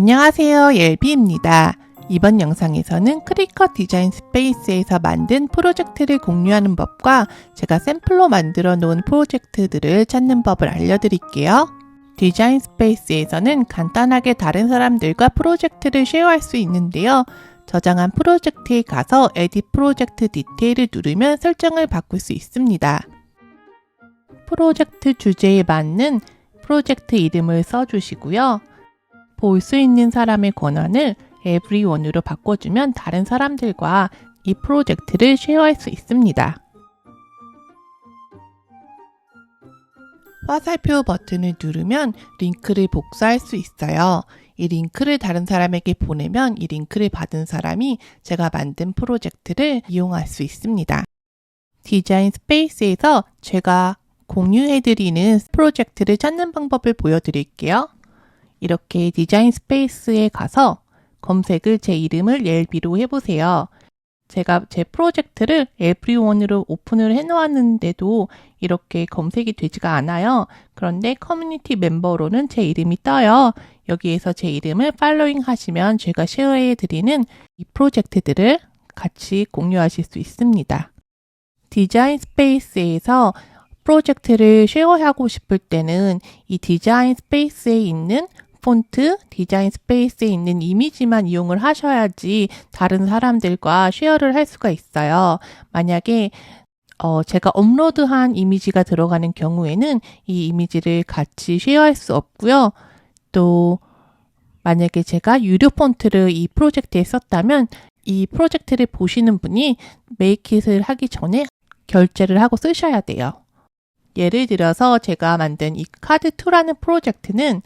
안녕하세요. 옐비입니다. 이번 영상에서는 크리컷 디자인 스페이스에서 만든 프로젝트를 공유하는 법과 제가 샘플로 만들어 놓은 프로젝트들을 찾는 법을 알려드릴게요. 디자인 스페이스에서는 간단하게 다른 사람들과 프로젝트를 쉐어할 수 있는데요. 저장한 프로젝트에 가서 에디 프로젝트 디테일을 누르면 설정을 바꿀 수 있습니다. 프로젝트 주제에 맞는 프로젝트 이름을 써주시고요. 볼 수 있는 사람의 권한을 everyone으로 바꿔주면 다른 사람들과 이 프로젝트를 쉐어할 수 있습니다. 화살표 버튼을 누르면 링크를 복사할 수 있어요. 이 링크를 다른 사람에게 보내면 이 링크를 받은 사람이 제가 만든 프로젝트를 이용할 수 있습니다. 디자인 스페이스에서 제가 공유해드리는 프로젝트를 찾는 방법을 보여드릴게요. 이렇게 디자인 스페이스에 가서 검색을 제 이름을 옐비로 해보세요. 제가 제 프로젝트를 에브리원으로 오픈을 해놓았는데도 이렇게 검색이 되지가 않아요. 그런데 커뮤니티 멤버로는 제 이름이 떠요. 여기에서 제 이름을 팔로잉 하시면 제가 쉐어해 드리는 이 프로젝트들을 같이 공유하실 수 있습니다. 디자인 스페이스에서 프로젝트를 쉐어하고 싶을 때는 이 디자인 스페이스에 있는 폰트, 디자인 스페이스에 있는 이미지만 이용을 하셔야지 다른 사람들과 쉐어를 할 수가 있어요. 만약에 어, 제가 업로드한 이미지가 들어가는 경우에는 이 이미지를 같이 쉐어할 수 없고요. 또 만약에 제가 유료 폰트를 이 프로젝트에 썼다면 이 프로젝트를 보시는 분이 메이킷을 하기 전에 결제를 하고 쓰셔야 돼요. 예를 들어서 제가 만든 이 카드2라는 프로젝트는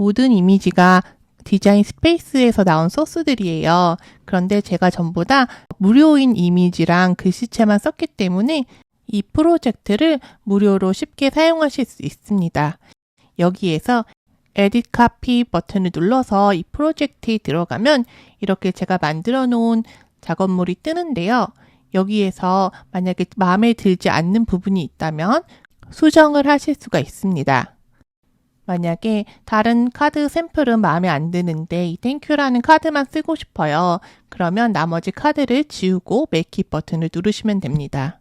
모든 이미지가 디자인 스페이스에서 나온 소스들이에요. 그런데 제가 전부 다 무료인 이미지랑 글씨체만 썼기 때문에 이 프로젝트를 무료로 쉽게 사용하실 수 있습니다. 여기에서 에딧 카피 버튼을 눌러서 이 프로젝트에 들어가면 이렇게 제가 만들어 놓은 작업물이 뜨는데요. 여기에서 만약에 마음에 들지 않는 부분이 있다면 수정을 하실 수가 있습니다. 만약에 다른 카드 샘플은 마음에 안 드는데 이 땡큐라는 카드만 쓰고 싶어요. 그러면 나머지 카드를 지우고 메이킷 버튼을 누르시면 됩니다.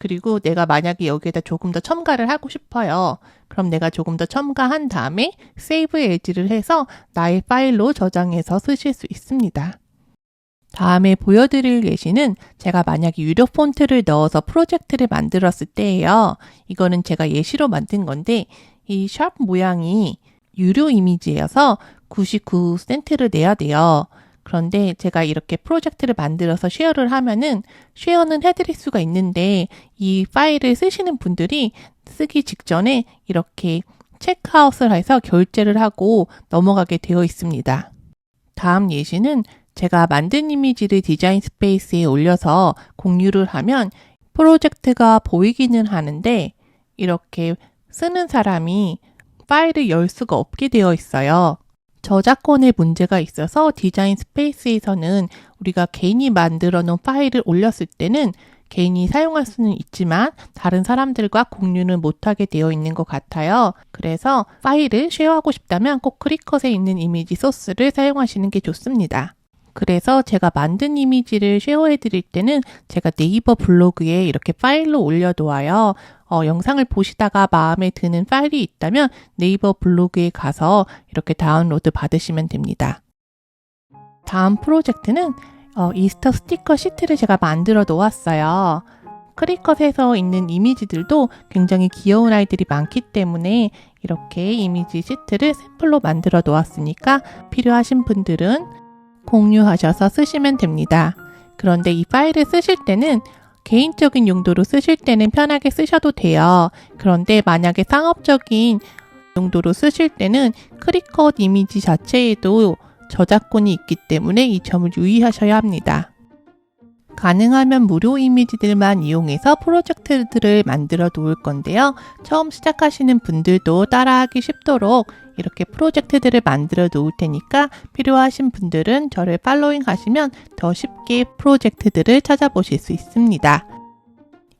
그리고 내가 만약에 여기에다 조금 더 첨가를 하고 싶어요. 그럼 내가 조금 더 첨가한 다음에 세이브 에지를 해서 나의 파일로 저장해서 쓰실 수 있습니다. 다음에 보여드릴 예시는 제가 만약에 유료 폰트를 넣어서 프로젝트를 만들었을 때예요. 이거는 제가 예시로 만든 건데 이 샵 모양이 유료 이미지여서 99센트를 내야 돼요. 그런데 제가 이렇게 프로젝트를 만들어서 쉐어를 하면은 쉐어는 해드릴 수가 있는데 이 파일을 쓰시는 분들이 쓰기 직전에 이렇게 체크아웃을 해서 결제를 하고 넘어가게 되어 있습니다. 다음 예시는 제가 만든 이미지를 디자인 스페이스에 올려서 공유를 하면 프로젝트가 보이기는 하는데 이렇게 쓰는 사람이 파일을 열 수가 없게 되어 있어요. 저작권의 문제가 있어서 디자인 스페이스에서는 우리가 개인이 만들어 놓은 파일을 올렸을 때는 개인이 사용할 수는 있지만 다른 사람들과 공유는 못하게 되어 있는 것 같아요. 그래서 파일을 쉐어하고 싶다면 꼭 크리컷에 있는 이미지 소스를 사용하시는 게 좋습니다. 그래서 제가 만든 이미지를 쉐어해 드릴 때는 제가 네이버 블로그에 이렇게 파일로 올려놓아요. 어, 영상을 보시다가 마음에 드는 파일이 있다면 네이버 블로그에 가서 이렇게 다운로드 받으시면 됩니다. 다음 프로젝트는 어, 이스터 스티커 시트를 제가 만들어 놓았어요. 크리컷에서 있는 이미지들도 굉장히 귀여운 아이들이 많기 때문에 이렇게 이미지 시트를 샘플로 만들어 놓았으니까 필요하신 분들은 공유하셔서 쓰시면 됩니다. 그런데 이 파일을 쓰실 때는 개인적인 용도로 쓰실 때는 편하게 쓰셔도 돼요. 그런데 만약에 상업적인 용도로 쓰실 때는 크리컷 이미지 자체에도 저작권이 있기 때문에 이 점을 유의하셔야 합니다. 가능하면 무료 이미지들만 이용해서 프로젝트들을 만들어 놓을 건데요. 처음 시작하시는 분들도 따라하기 쉽도록 이렇게 프로젝트들을 만들어 놓을 테니까 필요하신 분들은 저를 팔로잉 하시면 더 쉽게 프로젝트들을 찾아보실 수 있습니다.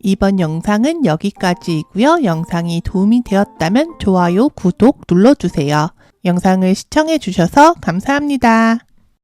이번 영상은 여기까지이고요. 영상이 도움이 되었다면 좋아요, 구독 눌러주세요. 영상을 시청해 주셔서 감사합니다.